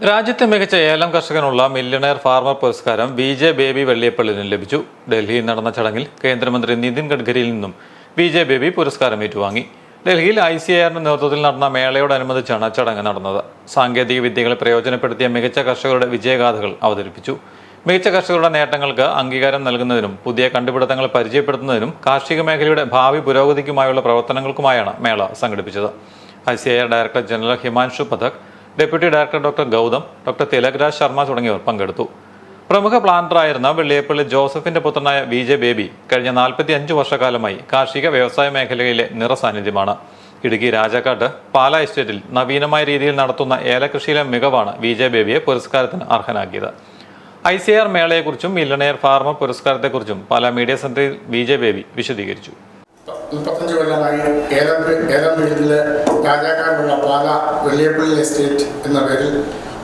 രാജ്യത്തെ മികച്ച ഏലം കർഷകനുള്ള മില്യണയർ ഫാർമർ പുരസ്കാരം വി ജെ ബേബി വെള്ളിയപ്പള്ളിന് ലഭിച്ചു. ഡൽഹിയിൽ നടന്ന ചടങ്ങിൽ കേന്ദ്രമന്ത്രി നിതിൻ ഗഡ്കരിയിൽ നിന്നും വി ജെ ബേബി പുരസ്കാരം ഏറ്റുവാങ്ങി. ഡൽഹിയിൽ ഐ സി ആറിന്റെ നേതൃത്വത്തിൽ നടന്ന മേളയോടനുബന്ധിച്ചാണ് ചടങ്ങ് നടന്നത്. സാങ്കേതിക വിദ്യകളെ പ്രയോജനപ്പെടുത്തിയ മികച്ച കർഷകരുടെ വിജയഗാഥകൾ അവതരിപ്പിച്ചു. മികച്ച കർഷകരുടെ നേട്ടങ്ങൾക്ക് അംഗീകാരം നൽകുന്നതിനും പുതിയ കണ്ടുപിടുത്തങ്ങൾ പരിചയപ്പെടുത്തുന്നതിനും കാർഷിക മേഖലയുടെ ഭാവി പുരോഗതിക്കുമായുള്ള പ്രവർത്തനങ്ങൾക്കുമായാണ് മേള സംഘടിപ്പിച്ചത്. I C I R director general Himanshu Pathak deputy director doctor Gautam doctor Tilakraj Sharma തുടങ്ങിയവർ പങ്കെടുത്തു. പ്രമുഖ പ്ലാന്ററായിരുന്ന വെള്ളിയപ്പള്ളി ജോസഫിന്റെ പുത്രനായ വി ജെ ബേബി കഴിഞ്ഞ നാൽപ്പത്തി അഞ്ച് വർഷക്കാലമായി കാർഷിക വ്യവസായ മേഖലയിലെ നിറസാന്നിധ്യമാണ്. ഇടുക്കി രാജാക്കാട്ട് പാല എസ്റ്റേറ്റിൽ നവീനമായ രീതിയിൽ നടത്തുന്ന ഏലകൃഷിയിലെ മികവാണ് വി ജെ ബേബിയെ പുരസ്കാരത്തിന് അർഹനാക്കിയത്. ഐ സി ആർ മേളയെക്കുറിച്ചും മില്ലണയർ ഫാർമർ പുരസ്കാരത്തെക്കുറിച്ചും പാലാ മീഡിയ സെന്ററിൽ വി ജെ ബേബി വിശദീകരിച്ചു. മുപ്പത്തഞ്ച് കൊല്ലമായി ഏലം ഏലം വീട്ടിലെ രാജാക്കാരുള്ള പാല വെള്ളിയപ്പള്ളി എസ്റ്റേറ്റ് എന്ന പേരിൽ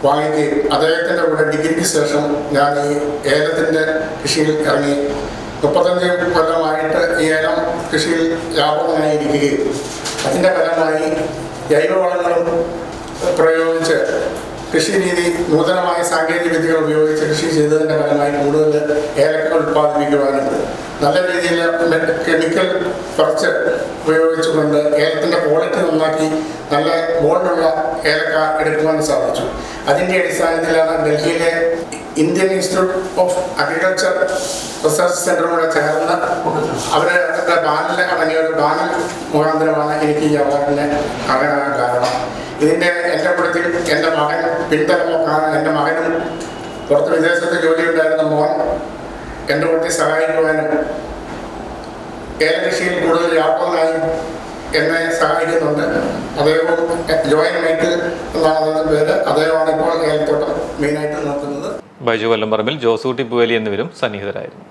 വാങ്ങിക്കുകയും അദ്ദേഹത്തിന്റെ കൂടെ ഡിഗ്രിക്ക് ശേഷം ഞാൻ ഈ ഏലത്തിന്റെ കൃഷിയിൽ ഇറങ്ങി. മുപ്പത്തഞ്ച് കൊല്ലമായിട്ട് ഈ ഏലം കൃഷിയിൽ ലാഭമായി ഇരിക്കുകയും അതിന്റെ ഫലമായി ജൈവവളങ്ങളും പ്രയോഗിച്ച് കൃഷി രീതി നൂതനമായ സാങ്കേതിക വിദ്യകൾ ഉപയോഗിച്ച് കൃഷി ചെയ്തതിന്റെ ഫലമായി കൂടുതൽ ഏലക്ക ഉൽപ്പാദിപ്പിക്കുവാനും നല്ല രീതിയിൽ കെമിക്കൽ കുറച്ച് ഉപയോഗിച്ചുകൊണ്ട് ഏലത്തിന്റെ ക്വാളിറ്റി നന്നാക്കി നല്ല ഗോൾഡുള്ള ഏലക്ക എടുക്കുവാൻ സാധിച്ചു. അതിന്റെ അടിസ്ഥാനത്തിലാണ് ഡൽഹിയിലെ Indian institute of agriculture research സെന്ററിലൂടെ ചേർന്ന് അവരുടെ ബാനലിൽ അടങ്ങിയ ഒരു ബാനൽ മുഖാന്തരമാണ് എനിക്ക് ഈ അവാർഡിനെ അർഹനാകാൻ കാരണം. ഇതിന്റെ എന്റെ കൂട്ടത്തിൽ എന്റെ മകൻ പിന്തലമൊക്കെ എന്റെ മകനും പുറത്ത് വിദേശത്ത് ജോലി ഉണ്ടായിരുന്ന മോൻ എന്റെ കൂട്ടത്തിൽ സഹായിക്കുവാനും ഏലകൃഷിയിൽ കൂടുതൽ വ്യാപകമായി എന്നെ സഹായിക്കുന്നുണ്ട്. അദ്ദേഹവും ജോയിൻ മൈക്കിൾ എന്നാണ് പേര് അദ്ദേഹമാണ് ഇപ്പോൾ ഏലത്തോട്ടം മെയിനായിട്ട് നോക്കുന്നത്. ബൈജു വല്ലംപറമ്പിൽ ജോസൂട്ടി പുവേലി എന്നിവരും സന്നിഹിതരായിരുന്നു.